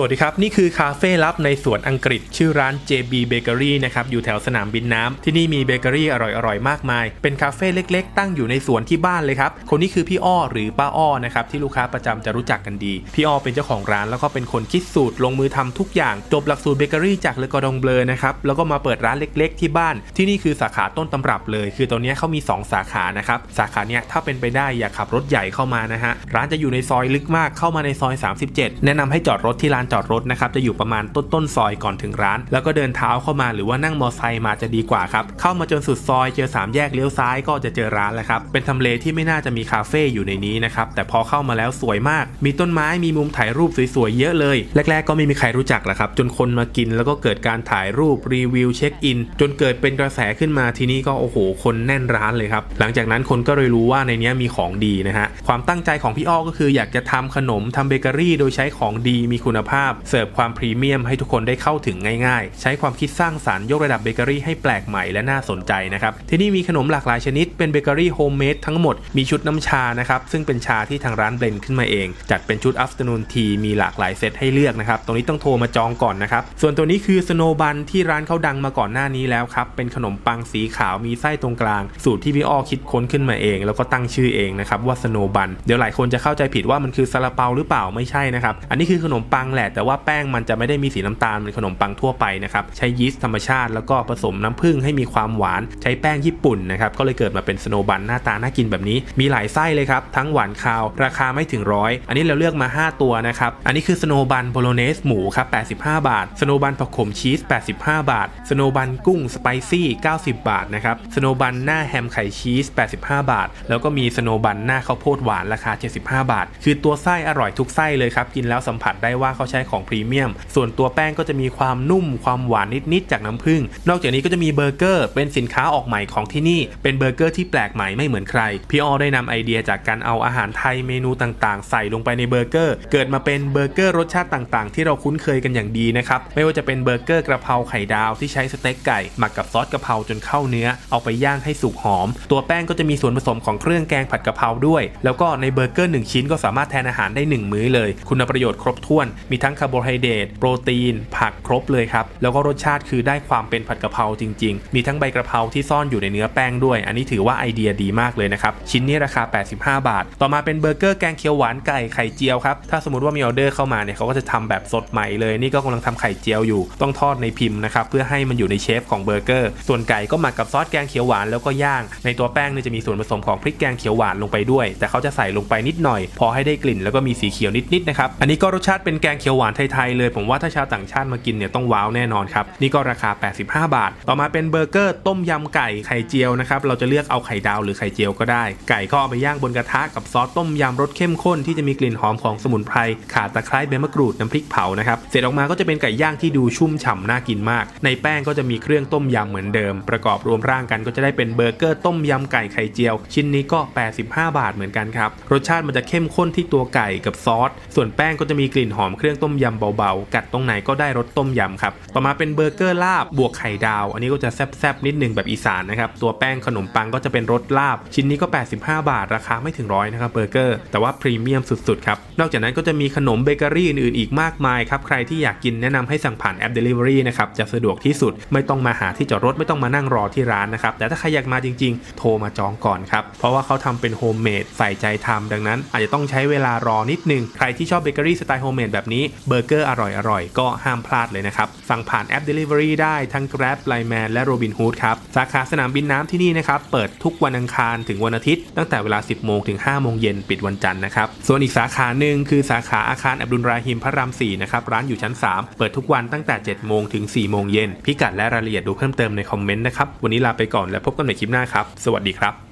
สวัสดีครับ นี่คือคาเฟ่ลับในสวนอังกฤษ ชื่อร้าน JB Bakery นะครับ อยู่แถวสนามบินน้ำ ที่นี่มีเบเกอรี่อร่อยๆ มากมาย เป็นคาเฟ่เล็กๆ ตั้งอยู่ในสวนที่บ้านเลยครับ คนนี้คือพี่อ้อหรือป้าอ้อนะครับ ที่ลูกค้าประจำจะรู้จักกันดี พี่อ้อเป็นเจ้าของร้านแล้วก็เป็นคนคิดสูตรลงมือทำทุกอย่าง จบหลักสูตรเบเกอรี่จากเลอกอดองเบลนะครับ แล้วก็มาเปิดร้านเล็ก ๆ ที่บ้าน ที่นี่คือสาขาต้นตำรับเลย คือตอนนี้เขามี 2 สาขานะครับ สาขาเนี้ยถ้าเป็นไปได้อย่าขับรถใหญ่เข้ามานะฮะ ร้านจะอยู่ในซอยลึกมากเข้ามาในซอย 37 แนะนำให้จอดรถที่ลานจอดรถนะครับจะอยู่ประมาณต้นต้นซอยก่อนถึงร้าน แล้วก็เดินเท้าเข้ามาหรือว่านั่งมอไซค์มาจะดีกว่าครับเข้ามาจนสุดซอยเจอ3แยกเลี้ยวซ้ายก็จะเจอร้านแล้วครับเป็นทำเลที่ไม่น่าจะมีคาเฟ่อยู่ในนี้นะครับแต่พอเข้ามาแล้วสวยมาก มีต้นไม้มีมุมถ่ายรูปสวยๆเยอะเลยแรกๆก็ไม่มีใครรู้จักแหละครับจนคนมากินแล้วก็เกิดการถ่ายรูปรีวิวเช็คอิน จนเกิดเป็นกระแสขึ้นมาทีนี้ก็โอ้โห คนแน่นร้านเลยครับหลังจากนั้นคนก็เลยรู้ว่าในนี้มีของดีนะฮะความตั้งใจของพี่อ้อก็คืออยากจะทำขนมทำเบเกอรี่โดยใช้ของดีมีคุณภาพเสิร์ฟความพรีเมียมให้ทุกคนได้เข้าถึงง่ายๆ ใช้ความคิดสร้างสารรค์ยกระดับเบเกอรี่ให้แปลกใหม่และน่าสนใจนะครับ ที่นี่มีขนมหลากหลายชนิดเป็นเบเกอรี่โฮมเมดทั้งหมด มีชุดน้ำชานะครับ ซึ่งเป็นชาที่ทางร้านเบลนขึ้นมาเอง จัดเป็นชุด afternoon tea มีหลากหลายเซตให้เลือกนะครับ ตรงนี้ต้องโทรมาจองก่อนนะครับ ส่วนตัวนี้คือสโนบันที่ร้านเขาดังมาก่อนหน้านี้แล้วครับ เป็นขนมปังสีขาวมีไส้ตรงกลาง สูตรที่พี่อ้อคิดค้นขึ้นมาเอง แล้วก็ตั้งชื่อเองนะครับว่าสโนบันเดี๋ยวหลายคนจะเข้าใจผิดว่ามันคือซาลาเปาหรือเปล่าไม่ใช่นะครับอันนี้คือขนมปังแหละ แต่ว่าแป้งมันจะไม่ได้มีสีน้ำตาลเหมือนขนมปังทั่วไปนะครับใช้ยีสต์ธรรมชาติแล้วก็ผสมน้ำผึ้งให้มีความหวาน ใช้แป้งญี่ปุ่นนะครับก็เลยเกิดมาเป็นสโนบันหน้าตาน่ากินแบบนี้ มีหลายไส้เลยครับทั้งหวานคาว ราคาไม่ถึงร้อยอันนี้เราเลือกมา 5 ตัวนะครับอันนี้คือสโนบันโบโลเนสหมูครับ85 บาทสโนบันผักขมชีส 85 บาทสโนบันกุ้งสไปซี่ 90 บาทนะครับสโนบันหน้าแฮมไข่ชีส 85 บาท แล้วก็มีสโนบันหน้าข้าวโพดหวานราคา 75 บาท คือตัวไส้อร่อยทุกไส้เลยครับกินแล้วสัมผัสได้ว่าเขาใช้ของพรีเมียม ส่วนตัวแป้งก็จะมีความนุ่มความหวานนิดๆจากน้ำผึ้ง นอกจากนี้ก็จะมีเบอร์เกอร์ เป็นสินค้าออกใหม่ของที่นี่ เป็นเบอร์เกอร์ที่แปลกใหม่ไม่เหมือนใคร พี่ออได้นำไอเดียจากการเอาอาหารไทยเมนูต่างๆ ใส่ลงไปในเบอร์เกอร์ เกิดมาเป็นเบอร์เกอร์รสชาติต่างๆ ที่เราคุ้นเคยกันอย่างดีนะครับ ไม่ว่าจะเป็นเบอร์เกอร์กระเพราไข่ดาวที่ใช้สเต็กไก่หมักกับซอสกระเพราจนเข้าเนื้อ เอาไปย่างให้สุกหอม ตัวแป้งก็จะมีส่วนผสมของเครื่องแกงผัดกะเพราด้วย แล้วก็ในเบอร์เกอร์1ชิ้นก็สามารถแทนอาหารได้ 1 มื้อเลย คุณประโยชน์ครบถ้วน มีทั้งคาร์โบไฮเดรตโปรตีน ผักครบเลยครับ แล้วก็รสชาติคือได้ความเป็นผัดกะเพราจริง ๆ มีทั้งใบกระเพราที่ซ่อนอยู่ในเนื้อแป้งด้วย อันนี้ถือว่าไอเดียดีมากเลยนะครับ ชิ้นนี้ราคา 85 บาท ต่อมาเป็นเบอร์เกอร์แกงเขียวหวานไก่ไข่เจียวครับ ถ้าสมมติว่ามีออเดอร์เข้ามาเนี่ยเขาก็จะทำแบบสดใหม่เลย นี่ก็กำลังทำไข่เจียวอยู่ ต้องทอดในพิมพ์นะครับ เพื่อให้มันอยู่ในเชฟของเบอร์เกอร์ ส่วนไก่ก็หมักกับซอสแกงเขียวหวานแล้วก็ย่าง ในตัวแป้งเนี่ยจะมีส่วนผสมของพริกแกงเขียวหวานลงไปด้วย แต่เขาจะใส่ลงไปนิดหน่อย พอให้ได้กลิ่นแล้วก็มีสีเขียวนิดๆนะครับ อันนี้ก็รสชาติเป็นแกงเขียวหวานไทยๆเลย ผมว่าถ้าชาวต่างชาติมากินเนี่ยต้องว้าวแน่นอนครับ นี่ก็ราคา 85 บาท ต่อมาเป็นเบอร์เกอร์ต้มยำไก่ไข่เจียวนะครับ เราจะเลือกเอาไข่ดาวหรือไข่เจียวก็ได้ ไก่ก็เอาไปย่างบนกระทะกับซอสต้มยำรสเข้มข้นที่จะมีกลิ่นหอมของสมุนไพรข่าตะไคร้ใบมะกรูดน้ำพริกเผานะครับเสร็จออกมาก็จะเป็นไก่ย่างที่ดูชุ่มฉ่ำน่ากินมาก ในแป้งก็จะมีเครื่องต้มยำเหมือนเดิม ประกอบรวมร่างกันก็จะได้เป็นเบอร์เกอร์ต้มยำไก่ไข่เจียว ชิ้นนี้ก็ 85 บาทเหมือนกันครับรสชาติมันจะเข้มข้นที่ตัวไก่กับซอสส่วนแป้งก็จะมีกลิ่นหอมเครื่องต้มยำเบาๆ กัดตรงไหนก็ได้รสต้มยำครับ ต่อมาเป็นเบอร์เกอร์ลาบบวกไข่ดาว อันนี้ก็จะแซ่บๆนิดนึงแบบอีสานนะครับ ตัวแป้งขนมปังก็จะเป็นรสลาบ ชิ้นนี้ก็ 85 บาท ราคาไม่ถึงร้อยนะครับเบอร์เกอร์ แต่ว่าพรีเมียมสุดๆครับ นอกจากนั้นก็จะมีขนมเบเกอรี่อื่นๆอีกมากมายครับ ใครที่อยากกินแนะนำให้สั่งผ่านแอป Delivery นะครับ จะสะดวกที่สุด ไม่ต้องมาหาที่จอดรถ ไม่ต้องมานั่งรอที่ร้านนะครับ แต่ถ้าใครอยากมาจริงๆ โทรมาจองก่อนครับ เพราะว่าเขาทำเป็นโฮมเมดใส่ใจทำดังนั้น อาจจะต้องใช้เวลารอนิดนึง ใครที่ชอบเบเกอรี่สไตล์โฮมเมดแบบนี้เบอร์เกอร์อร่อยๆ ก็ห้ามพลาดเลยนะครับ สั่งผ่านแอป Delivery ได้ทั้ง Grab Line Man และ Robinhood ครับ สาขาสนามบินน้ำที่นี่นะครับ เปิดทุกวันอังคารถึงวันอาทิตย์ ตั้งแต่เวลา 10 โมงถึง 5 โมงเย็นปิดวันจันทร์นะครับ ส่วนอีกสาขาหนึ่งคือสาขาอาคารอับดุลราฮิมพระราม 4 นะครับ ร้านอยู่ชั้น 3 เปิดทุกวันตั้งแต่ 7 โมงถึง 4 โมงเย็นพิกัดและรายละเอียดดูเพิ่มเติมในคอมเมนต์นะครับวันนี้ลาไปก่อนและพบกันใหม่คลิปหน้าครับสวัสดีครับ